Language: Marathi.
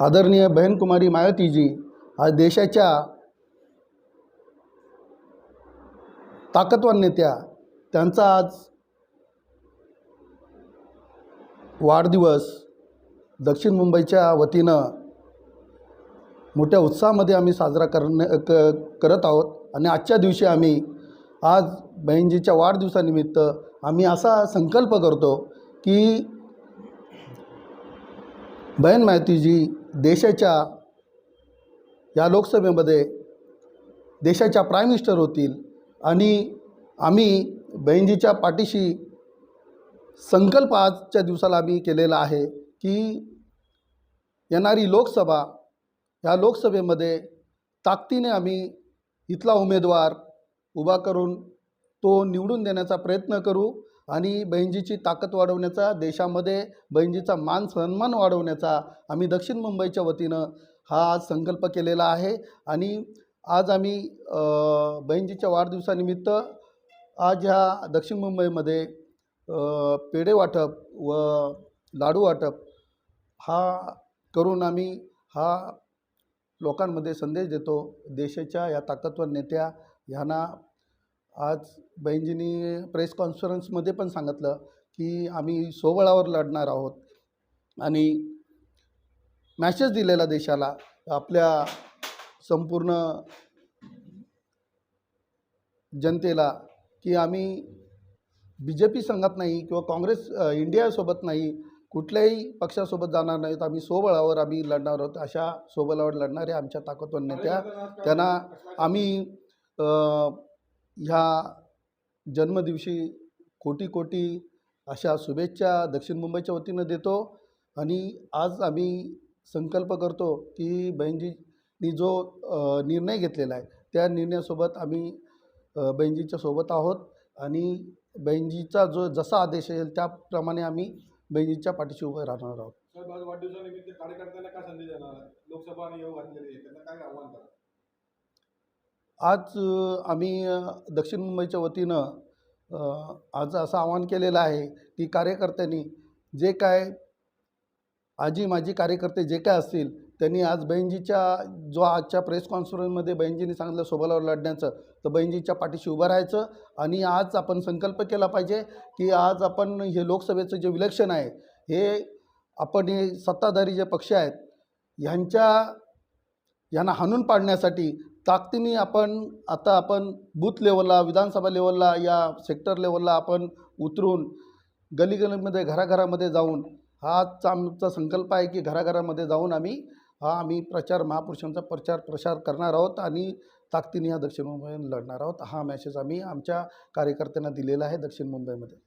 आदरणीय बहनकुमारी मायावतीजी आज देशाच्या ताकदवान नेत्या त्यांचा आज वाढदिवस दक्षिण मुंबईच्या वतीनं मोठ्या उत्साहामध्ये आम्ही साजरा करणे क करत आहोत. आणि आजच्या दिवशी आम्ही आज बहिणजीच्या वाढदिवसानिमित्त आम्ही असा संकल्प करतो की बहन माहितीजी देशाच्या या लोकसभेमध्ये देशाच्या प्राईम मिनिस्टर होतील आणि आम्ही बहिणजीच्या पाठीशी संकल्प आजच्या दिवसाला आम्ही केलेला आहे की येणारी लोकसभा या लोकसभेमध्ये ताकदीने आम्ही इथला उमेदवार उभा करून तो निवडून देण्याचा प्रयत्न करू. आणि बहिणजीची ताकद वाढवण्याचा देशामध्ये बहिणजीचा मान सन्मान वाढवण्याचा आम्ही दक्षिण मुंबईच्या वतीनं हा आज संकल्प केलेला आहे. आणि आज आम्ही बहिणजीच्या वाढदिवसानिमित्त आज ह्या दक्षिण मुंबईमध्ये पेढे वाटप व लाडू वाटप हा करून आम्ही हा लोकांमध्ये संदेश देतो. देशाच्या या ताकदवर नेत्या ह्यांना आज बहिणजींनी प्रेस कॉन्फरन्समध्ये पण सांगितलं की आम्ही सोबळावर लढणार आहोत. आणि मॅसेज दिलेला देशाला आपल्या संपूर्ण जनतेला की आम्ही बी जे पी संघात नाही किंवा काँग्रेस इंडियासोबत नाही कुठल्याही पक्षासोबत जाणार नाहीत आम्ही सोबळावर आम्ही लढणार आहोत अशा सोबळावर लढणाऱ्या आमच्या ताकदवर नेत्या त्यांना आम्ही ह्या जन्मदिवशी कोटी कोटी अशा शुभेच्छा दक्षिण मुंबईच्या वतीनं देतो. आणि आज आम्ही संकल्प करतो की बहिणजीनी जो निर्णय घेतलेला आहे त्या निर्णयासोबत आम्ही बहिणजीच्या सोबत आहोत. आणि बहिणजीचा जो जसा आदेश येईल त्याप्रमाणे आम्ही बहिणजीच्या पाठीशी उभे राहणार आहोत. वाढदिवसानिमित्त कार्यकर्त्यांना काय संधी देणार? लोकसभा आणि योग घातलेली आहे त्यांना काय आव्हान करा आज आम्ही दक्षिण मुंबईच्या वतीनं आज असं आवाहन केलेलं आहे की कार्यकर्त्यांनी जे काय आजी माजी कार्यकर्ते जे काय असतील त्यांनी आज बहिणजीच्या जो आजच्या प्रेस कॉन्फरन्समध्ये बहिणजीने सांगितलं सोबलावर लढण्याचं तर बहिणजीच्या पाठीशी उभं राहायचं आणि आज आपण संकल्प केला पाहिजे की आज आपण हे लोकसभेचं जे विलक्षण आहे हे आपण हे सत्ताधारी जे पक्ष आहेत ह्यांच्या यांना हाणून पाडण्यासाठी ताकदीने आपण आता आपण बूथ लेवलला विधानसभा लेवलला या सेक्टर लेवलला आपण उतरून गलीगलीमध्ये घराघरामध्ये जाऊन हाच आमचा संकल्प आहे की घराघरामध्ये जाऊन आम्ही हा आम्ही प्रचार महापुरुषांचा प्रचार प्रसार करणार आहोत आणि ताकदीने या दक्षिण मुंबईमध्ये लढणार आहोत. हा मॅसेज आम्ही आमच्या कार्यकर्त्यांना दिलेला आहे दक्षिण मुंबईमध्ये.